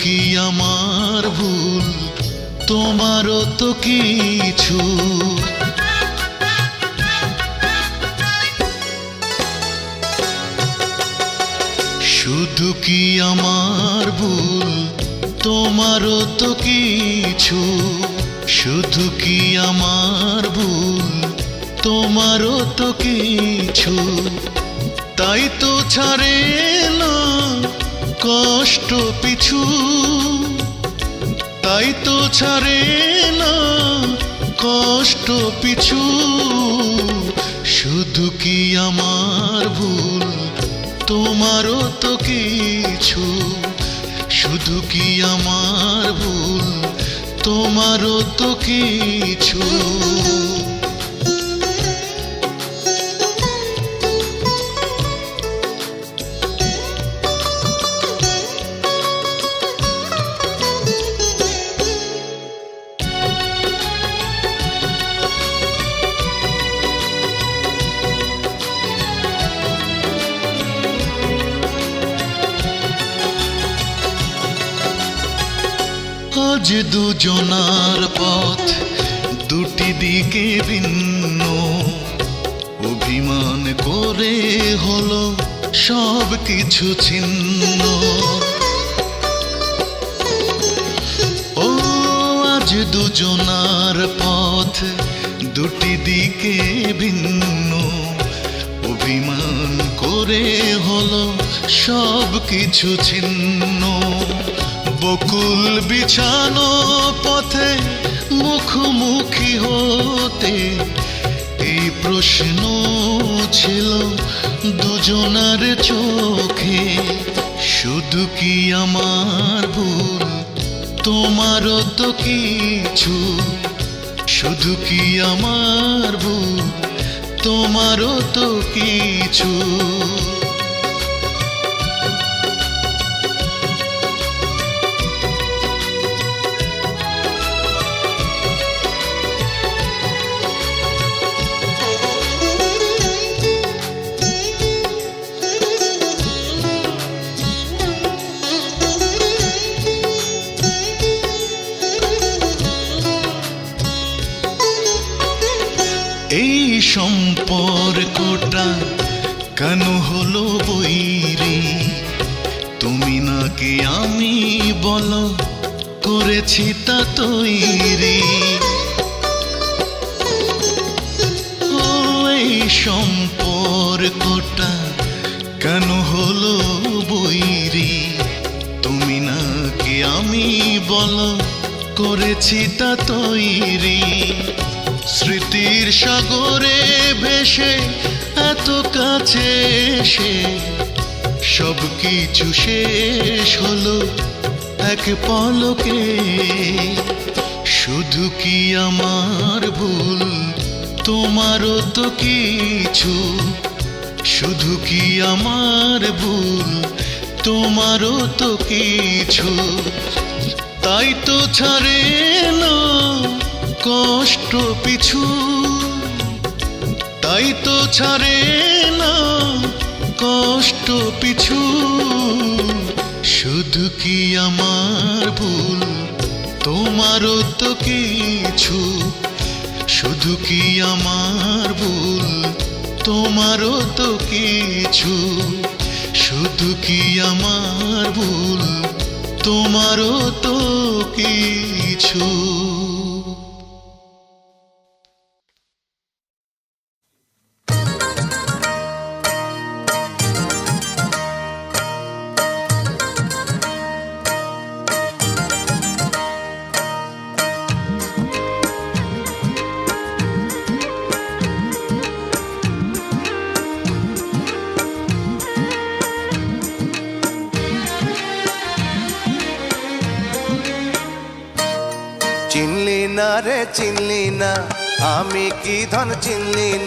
কি আমার ভুল? তোমারও তো কিছু। শুধু কি আমার ভুল? তোমারও তো কিছু। শুধু কি আমার ভুল? তোমারও তো কিছু। তাই তো ছাড়ে না কষ্ট পিছু, তাই তো ছাড়ে না কষ্ট পিছু। শুধু কি আমার ভুল? তোমারও তো কিছু। শুধু কি আমার ভুল? তোমারও তো কিছু। আজ দুজনার পথ দুটি দিকে ভিন্ন। অভিমান করে হলো সব কিছু ছিন্ন। ও আজ দুজনার পথ দুটি দিকে ভিন্ন। অভিমান করে হলো সব কিছু ছিন্ন। বকুল বিছানো পথে মুখোমুখি হতে এই প্রশ্ন ছিল দুজনার চোখে। শুধু কি আমার ভুল? তোমারও তো কিছু। শুধু কি আমার ভুল? তোমারও তো কিছু। এই সম্পর্কটা কেন হলো বৈরি? তুমি নাকি আমি বলো করেছি তা তৈরি। ও এই সম্পর্কটা কেন হলো বৈরি? তুমি নাকি আমি বলো করেছি তা তৈরি। সাগরে ভেসে এত কাছে এসে সব কিছু শেষ হলো এক পলকে। শুধু কি আমার ভুল? তোমারও তো কিছু। শুধু কি আমার ভুল? তোমারও তো কিছু। তাই তো ছাড়ে কষ্ট পিছু। তাই তো ছাড়ে না কষ্ট পিছু। শুধু কি আমার ভুল? তোমারও তো কিছু। শুধু কি আমার ভুল? তোমারও তো কিছু। শুধু কি আমার ভুল? তোমারও তো কিছু। চিনলি না রে চিনলি না। আমি কি ধন চিনলি